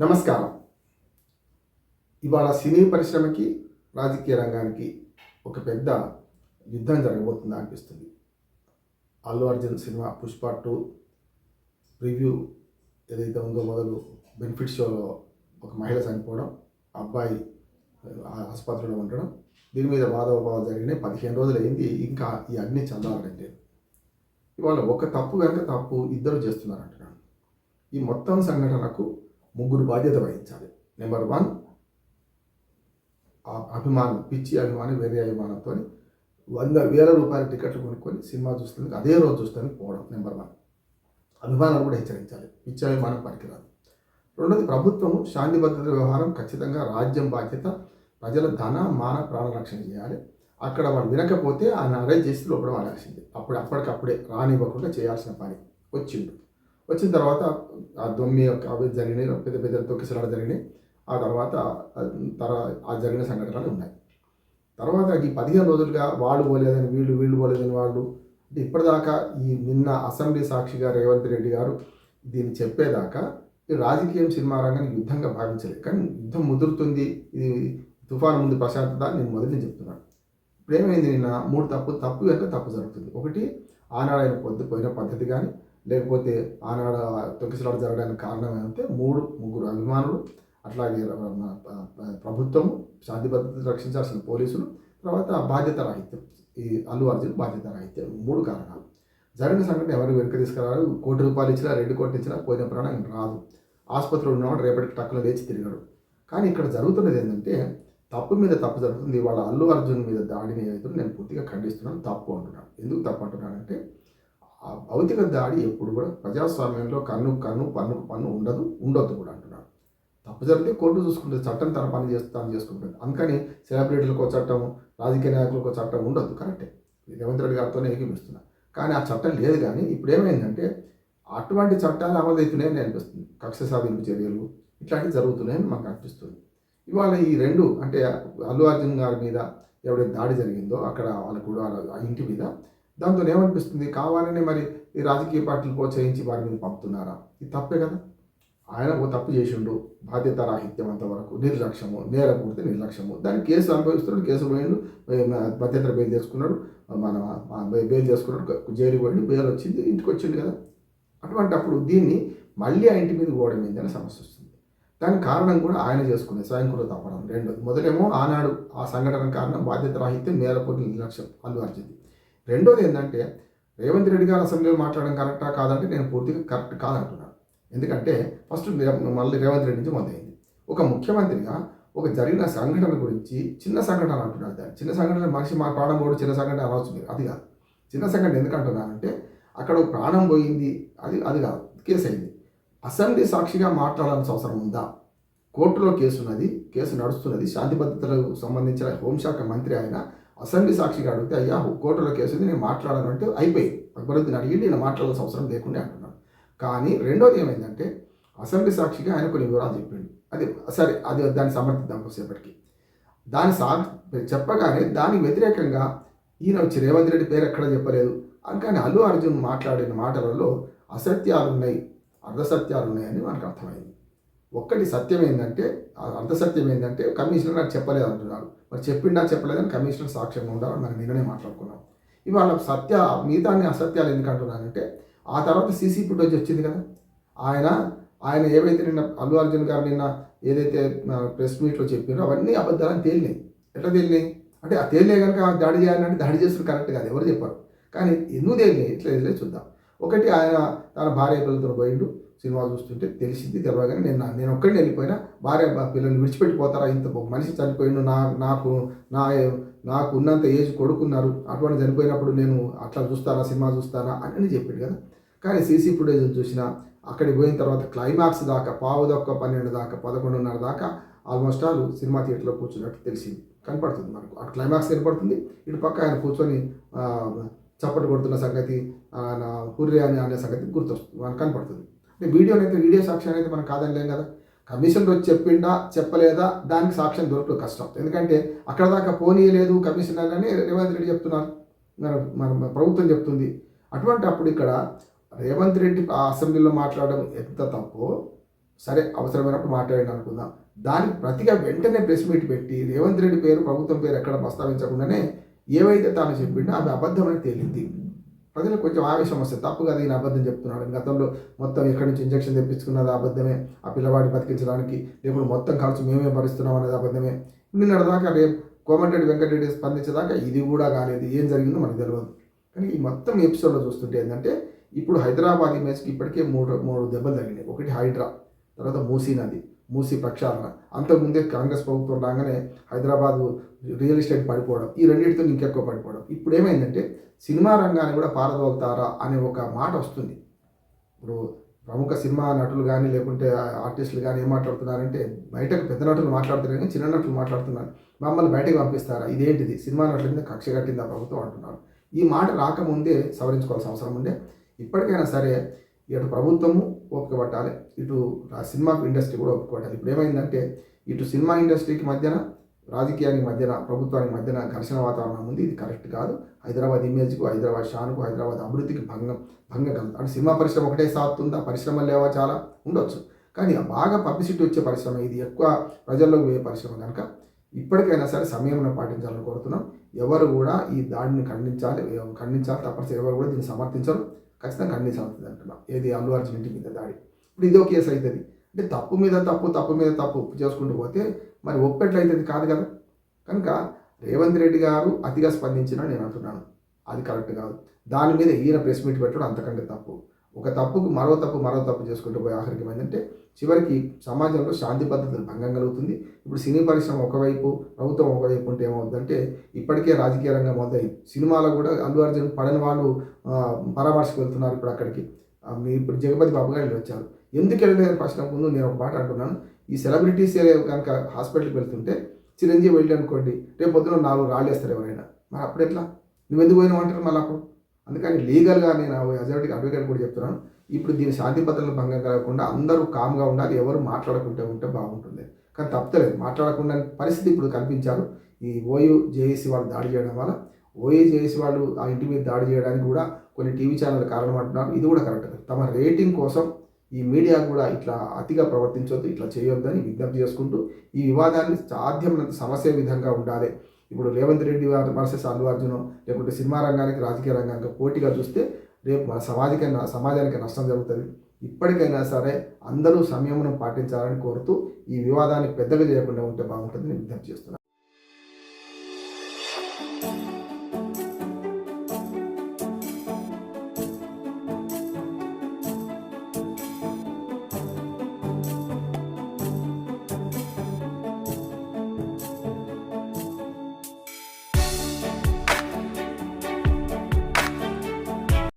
నమస్కారం. ఇవాళ సినీ పరిశ్రమకి రాజకీయ రంగానికి ఒక పెద్ద యుద్ధం జరగబోతుందా అనిపిస్తుంది. Allu Arjun cinema Pushpa two review ఏదైతే ఉందో మొదలు బెనిఫిట్ షోలో ఒక మహిళ చనిపోవడం అబ్బాయి ఆ ఆసుపత్రిలో ఉండడం దీని మీద వాదోపావాలు జరిగినాయి. పదిహేను రోజులు అయింది. ఇంకా ఈ అన్ని చదవాలంటే ఇవాళ ఒక తప్పు కనుక తప్పు ఇద్దరు చేస్తున్నారు అంటున్నాను ఈ మొత్తం సంఘటనకు ముగ్గురు బాధ్యత వహించాలి. నెంబర్ వన్ అభిమానం పిచ్చి అభిమానం వేరే అభిమానంతో వంద వేల రూపాయల టికెట్లు కొనుక్కొని సినిమా చూస్తుంది అదే రోజు చూస్తానికి పోవడం నెంబర్ వన్ అభిమానాలు కూడా హెచ్చరించాలి. పిచ్చి అభిమానం పనికిరాదు. రెండోది ప్రభుత్వం శాంతి భద్రత వ్యవహారం ఖచ్చితంగా రాజ్యం బాధ్యత ప్రజల ధన మాన ప్రాణ రక్షణ చేయాలి. అక్కడ వాడు వినకపోతే ఆయన అరెస్ట్ చేసి లోపల వాడాల్సింది అప్పుడు అప్పటికప్పుడే రానివ్వకుండా చేయాల్సిన పని. వచ్చిండు. వచ్చిన తర్వాత ఆ దొమ్మి యొక్క అవి జరిగినాయి పెద్ద పెద్ద తొక్కిసలాడ జరిగినాయి. ఆ తర్వాత తర ఆ జరిగిన సంఘటనలు ఉన్నాయి. తర్వాత ఈ పదిహేను రోజులుగా వాళ్ళు పోలేదని వీళ్ళు వీళ్ళు పోలేదని వాళ్ళు అంటే ఇప్పటిదాకా ఈ నిన్న అసెంబ్లీ సాక్షిగా రేవంత్ రెడ్డి గారు దీన్ని చెప్పేదాకా ఈ రాజకీయం సినిమా రంగాన్ని యుద్ధంగా భావించలేదు. కానీ యుద్ధం ముదురుతుంది ఇది తుఫాను ముందు ప్రశాంతత నేను మొదటి చెప్తున్నాను. ఇప్పుడు ఏమైంది నిన్న? మూడు తప్పు తప్పు కనుక తప్పు జరుగుతుంది. ఒకటి ఆనాడు ఆయన పొద్దు పోయిన పద్ధతి కానీ లేకపోతే ఆనాడు తొక్కిసలాట జరగడానికి కారణం ఏమంటే మూడు ముగ్గురు అభిమానులు అట్లాగే ప్రభుత్వము శాంతి భద్రత రక్షించాల్సిన పోలీసులు తర్వాత బాధ్యత రాహిత్యం ఈ అల్లు అర్జున్ బాధ్యత రాహిత్యం మూడు కారణాలు. జరిగిన సంఘటన ఎవరు వెనుక తీసుకురారు కోటి రూపాయలు ఇచ్చినా రెండు కోట్లు ఇచ్చినా పోయిన ప్రాణం రాదు. ఆసుపత్రిలో ఉన్నవాడు రేపటికి టక్కులో లేచి తిరిగాడు. కానీ ఇక్కడ జరుగుతున్నది ఏంటంటే తప్పు మీద తప్పు జరుగుతుంది. వాళ్ళ అల్లు అర్జున్ మీద దాడిని ఏదైతే నేను పూర్తిగా ఖండిస్తున్నాను. తప్పు అంటున్నాను ఎందుకు తప్పు అంటున్నానంటే ఆ భౌతిక దాడి ఎప్పుడు కూడా ప్రజాస్వామ్యంలో కన్ను కన్ను పన్నుకు పన్ను ఉండదు ఉండొద్దు కూడా అంటున్నాడు తప్పు జరిగితే కోర్టు చూసుకుంటుంది చట్టం తన పని చేస్తాను చేసుకుంటుంది. అందుకని సెలబ్రిటీలకు చట్టం రాజకీయ నాయకులకు ఒక చట్టం ఉండొద్దు కరెక్టే. రేవంత్ రెడ్డి గారితోనే ఏకీపిస్తున్నా కానీ ఆ చట్టం లేదు కానీ ఇప్పుడు ఏమైందంటే అటువంటి చట్టాలు అమలు అవుతున్నాయని అనిపిస్తుంది. కక్ష సాధింపు చర్యలు ఇట్లాంటివి జరుగుతున్నాయని మాకు అనిపిస్తుంది. ఇవాళ ఈ రెండు అంటే అల్లు అర్జున్ గారి మీద ఎవడైతే దాడి జరిగిందో అక్కడ వాళ్ళకు కూడా వాళ్ళ ఇంటి మీద దాంతో ఏమనిపిస్తుంది? కావాలని మరి ఈ రాజకీయ పార్టీలు ప్రోత్సహించి వారిని మీద పంపుతున్నారా? ఇది తప్పే కదా. ఆయన ఓ తప్పు చేసిండు. బాధ్యత రాహిత్యం అంతవరకు. నిర్లక్ష్యము నేరపూర్తి నిర్లక్ష్యము. దాన్ని కేసు అనుభవిస్తున్నాడు కేసు పోయిండు. బాధ్యత బెయిల్ చేసుకున్నాడు. మన బెయిల్ చేసుకున్నాడు. జైలు పోయిండు. బెయిల్ వచ్చింది. ఇంటికి వచ్చిండు కదా. అటువంటి అప్పుడు దీన్ని మళ్ళీ ఆ ఇంటి మీద పోవడం ఏంటనే సమస్య వస్తుంది. దానికి కారణం కూడా ఆయన చేసుకునే స్వయంకృత తప్పడం రెండోది. మొదలేమో ఆనాడు ఆ సంఘటన కారణం బాధ్యత రాహిత్యం నేరపూర్తి నిర్లక్ష్యం. అల్లు అర్జున్ రెండోది ఏంటంటే రేవంత్ రెడ్డి గారు అసెంబ్లీలో మాట్లాడడం కరెక్టా కాదంటే నేను పూర్తిగా కరెక్ట్ కాదంటున్నాను. ఎందుకంటే ఫస్ట్ మళ్ళీ రేవంత్ రెడ్డి నుంచి మొదలైంది. ఒక ముఖ్యమంత్రిగా ఒక జరిగిన సంఘటన గురించి చిన్న సంఘటన అంటున్నారు దాన్ని. చిన్న సంఘటన మనిషి మా ప్రాణం కూడా చిన్న సంఘటన అనవచ్చు మీరు. అది కాదు. చిన్న సంఘటన ఎందుకంటున్నానంటే అక్కడ ఒక ప్రాణం పోయింది. అది అది కాదు. కేసు అయింది అసెంబ్లీ సాక్షిగా మాట్లాడాల్సిన అవసరం ఉందా? కోర్టులో కేసు ఉన్నది కేసు నడుస్తున్నది. శాంతి భద్రతలకు సంబంధించిన హోంశాఖ మంత్రి ఆయన అసెంబ్లీ సాక్షిగా అడిగితే అయ్యా కోర్టులో కేసు ఉంది నేను మాట్లాడాలంటే అంటే అయిపోయింది. అక్బరుద్దీన్ అడిగి నేను మాట్లాడాల్సిన అవసరం లేకుండా అంటున్నాను కానీ రెండోది ఏమైందంటే అసెంబ్లీ సాక్షిగా ఆయన కొన్ని వివరాలు చెప్పిండు. అది సరే అది దాన్ని సమర్థిద్దాం కొద్దిసేపటికి. దాని సా చెప్పగానే దానికి వ్యతిరేకంగా ఈయన వచ్చి రేవంత్ రెడ్డి పేరు ఎక్కడ చెప్పలేదు. అందుకని అల్లు అర్జున్ మాట్లాడిన మాటలలో అసత్యాలు ఉన్నాయి అర్ధసత్యాలు ఉన్నాయని మనకు అర్థమైంది. ఒక్కటి సత్యం ఏంటంటే అర్ధసత్యం ఏంటంటే కమిషనర్ నాకు చెప్పలేదు అంటున్నారు. మరి చెప్పిండా చెప్పలేదని కమిషనర్ సాక్ష్యంగా ఉండాలని మనం నిన్ననే మాట్లాడుకున్నాం. ఇవాళ సత్య మిగతాన్ని అసత్యాలు ఎందుకంటున్నానంటే ఆ తర్వాత సీసీ ఫుటేజ్ వచ్చింది కదా. ఆయన ఆయన ఏవైతే నిన్న అల్లు అర్జున్ గారు నిన్న ఏదైతే ప్రెస్ మీట్లో చెప్పారో అవన్నీ అబద్ధాలని తేలినాయి. ఎట్లా తేలినాయి? అంటే ఆ తేలినే కనుక దాడి చేయాలంటే దాడి చేస్తున్న కరెక్ట్ కాదు ఎవరు చెప్పారు? కానీ ఎందుకు తేలినాయి? ఎట్లా తెలియదు చూద్దాం. ఒకటి ఆయన తన భార్య పిల్లలతో పోయిండు. సినిమా చూస్తుంటే తెలిసింది తెలవగానే నేను నేను ఒక్కడిని వెళ్ళిపోయినా భార్య పిల్లల్ని విడిచిపెట్టిపోతారా ఇంత మనిషి చనిపోయిండు నా నాకు నా నాకు ఉన్నంత ఏజ్ కొడుకున్నారు అటువంటి చనిపోయినప్పుడు నేను అట్లా చూస్తానా సినిమా చూస్తానా అని చెప్పాడు కదా. కానీ సీసీ ఫుటేజ్ చూసిన అక్కడికి పోయిన తర్వాత క్లైమాక్స్ దాకా పావు పన్నెండు దాకా పదకొండున్నర దాకా ఆల్మోస్ట్ ఆల్ సినిమా థియేటర్లో కూర్చున్నట్టు తెలిసింది. కనపడుతుంది మనకు. అటు క్లైమాక్స్ కనపడుతుంది. ఇటు పక్క ఆయన కూర్చొని చప్పట్లు కొడుతున్న సంగతి హుర్రే అని అనే సంగతి గుర్తొస్తుంది. మనకు కనపడుతుంది. అంటే వీడియోని అయితే వీడియో సాక్ష్యం అయితే మనం కాదనిలేం కదా? కమిషన్ వచ్చి చెప్పిండా చెప్పలేదా? దానికి సాక్ష్యం దొరకడం కష్టం. ఎందుకంటే అక్కడ దాకా పోనీయలేదు కమిషనర్ అని రేవంత్ రెడ్డి చెప్తున్నారు. మన ప్రభుత్వం చెప్తుంది. అటువంటి అప్పుడు ఇక్కడ రేవంత్ రెడ్డి అసెంబ్లీలో మాట్లాడడం ఎంత తప్పో సరే అవసరమైనప్పుడు మాట్లాడండి అనుకుందాం. దానికి ప్రతిగా వెంటనే ప్రెస్ మీట్ పెట్టి రేవంత్ రెడ్డి పేరు ప్రభుత్వం పేరు ఎక్కడ ప్రస్తావించకుండానే ఏవైతే తాను చెప్పిండో అవి అబద్ధమని తేలింది. ప్రజలకు కొంచెం ఆవేశం వస్తుంది తప్పు కదా ఈయన అబద్ధం చెప్తున్నాడు. గతంలో మొత్తం ఎక్కడి నుంచి ఇంజక్షన్ తెప్పించుకున్నది అబద్ధమే ఆ పిల్లవాడిని బతికించడానికి రేపు మొత్తం ఖర్చు మేమే భరిస్తున్నాం అనేది అబద్ధమే. నిన్నటి రేపు కోమటిరెడ్డి వెంకటరెడ్డి స్పందించేదాకా ఇది కూడా కాలేదు. ఏం జరిగిందో మనకు తెలియదు కానీ ఈ మొత్తం ఎపిసోడ్లో చూస్తుంటే ఏంటంటే ఇప్పుడు హైదరాబాద్ ఇమేజ్కి ఇప్పటికే మూడు మూడు దెబ్బలు తగిలినాయి. ఒకటి హైడ్రా తర్వాత మూసీ నది. మూసి ప్రక్షాళన. అంతకుముందే కాంగ్రెస్ ప్రభుత్వం రాగానే హైదరాబాద్ రియల్ ఎస్టేట్ పడిపోవడం ఈ రెండింటితో ఇంకెక్కువ పడిపోవడం. ఇప్పుడు ఏమైందంటే సినిమా రంగాన్ని కూడా పారదోలుతారా అనే ఒక మాట వస్తుంది. ఇప్పుడు ప్రముఖ సినిమా నటులు కానీ లేకుంటే ఆర్టిస్టులు కానీ ఏం మాట్లాడుతున్నారంటే బయటకు పెద్ద నటులు మాట్లాడుతున్నారు కానీ చిన్న నటులు మాట్లాడుతున్నారు. మమ్మల్ని బయటకు పంపిస్తారా? ఇదేంటిది? సినిమా నటుల మీద కక్ష కట్టిందా ప్రభుత్వం అంటున్నారు. ఈ మాట రాకముందే సవరించుకోవాల్సిన అవసరం ఉండే. ఇప్పటికైనా సరే ఇటు ప్రభుత్వము ఓపిక పట్టాలి ఇటు సినిమా ఇండస్ట్రీ కూడా ఓపిక పట్టాలి ఇప్పుడు ఏమైందంటే ఇటు సినిమా ఇండస్ట్రీకి మధ్యన రాజకీయానికి మధ్యన ప్రభుత్వానికి మధ్యన ఘర్షణ వాతావరణం ఉంది ఇది కరెక్ట్ కాదు. హైదరాబాద్ ఇమేజ్కు హైదరాబాద్ షాన్కు హైదరాబాద్ అభివృద్ధికి భంగం భంగం కలుగుతుంది. అంటే సినిమా పరిశ్రమ ఒకటే సాగుతుందా? పరిశ్రమలు లేవా చాలా? ఉండొచ్చు. కానీ బాగా పబ్లిసిటీ వచ్చే పరిశ్రమ ఇది ఎక్కువ ప్రజల్లోకి పోయే పరిశ్రమ కనుక ఇప్పటికైనా సరే సమయంలో పాటించాలని కోరుతున్నాం. ఎవరు కూడా ఈ దాడిని ఖండించాలి ఖండించాలి తప్పనిసరి. ఎవరు కూడా దీన్ని సమర్థించరు. ఖచ్చితంగా సాగుతుంది అంటున్నా. ఏది అల్లు అర్జున్ ఇంటి మీద దాడి. ఇప్పుడు ఇదో కేసు అవుతుంది అంటే తప్పు మీద తప్పు తప్పు మీద తప్పు చేసుకుంటూ పోతే మరి ఒప్పెట్లయితుంది కాదు కదా. కనుక రేవంత్ రెడ్డి గారు అతిగా స్పందించిన నేను అంటున్నాను. అది కరెక్ట్ కాదు. దాని మీద ఈయన ప్రెస్ మీట్ పెట్టడం అంతకంటే తప్పు. ఒక తప్పుకు మరో తప్పు మరో తప్పు చేసుకుంటూ పోయి ఆఖరికి ఏంటంటే చివరికి సమాజంలో శాంతి పద్ధతులు భంగం కలుగుతుంది. ఇప్పుడు సినీ పరిశ్రమ ఒకవైపు ప్రభుత్వం ఒకవైపు ఉంటే ఏమవుతుందంటే ఇప్పటికే రాజకీయ రంగం మొదలై సినిమాలో కూడా అల్లు అర్జున్ పడని వాళ్ళు పరామర్శకు వెళ్తున్నారు ఇప్పుడు అక్కడికి. మీరు ఇప్పుడు జగపతి బాబు గారు వచ్చారు. ఎందుకు వెళ్ళలేదని ప్రశ్న ముందు నేను ఒక మాట అంటున్నాను. ఈ సెలబ్రిటీస్ కనుక హాస్పిటల్కి వెళ్తుంటే చిరంజీవి వెళ్ళి అనుకోండి రేపు పొద్దున నాలుగు రాళ్ళు వేస్తారు ఎవరైనా. మరి అప్పుడు ఎట్లా? నువ్వు ఎందుకు పోయినావు అంటారు మళ్ళీ అప్పుడు? అందుకని లీగల్గా నేను అజారిటీ అడ్వకేట్ కూడా చెప్తున్నాను. ఇప్పుడు దీని శాంతి భద్రతలు భంగం కలగకుండా అందరూ కామ్గా ఉండాలి ఎవరు మాట్లాడకుంటే ఉంటే బాగుంటుంది కానీ తప్పలేదు మాట్లాడకుండా పరిస్థితి ఇప్పుడు కల్పించారు. ఈ ఓయూ జేఏసీ వాళ్ళు దాడి చేయడం వల్ల ఓయూ జేఏసీ వాళ్ళు ఆ ఇంటి మీద దాడి చేయడానికి కూడా కొన్ని టీవీ ఛానల్ కారణం అంటున్నారు ఇది కూడా కరెక్ట్ తమ రేటింగ్ కోసం ఈ మీడియా కూడా ఇట్లా అతిగా ప్రవర్తించొద్దు ఇట్లా చేయొద్దని విజ్ఞప్తి చేసుకుంటూ ఈ వివాదాన్ని సాధ్యమైనంత సమస్య విధంగా ఉండాలి. ఇప్పుడు రేవంత్ రెడ్డి వర్సెస్ అల్లు అర్జున్ లేకుంటే సినిమా రంగానికి రాజకీయ రంగానికి పోటీగా చూస్తే రేపు మన సమాజానికి సమాజానికి నష్టం జరుగుతుంది. ఇప్పటికైనా సరే అందరూ సంయమనం పాటించాలని కోరుతూ ఈ వివాదాన్ని పెద్దగా చేయకుండా ఉంటే బాగుంటుందని విజ్ఞప్తి చేస్తున్నాను.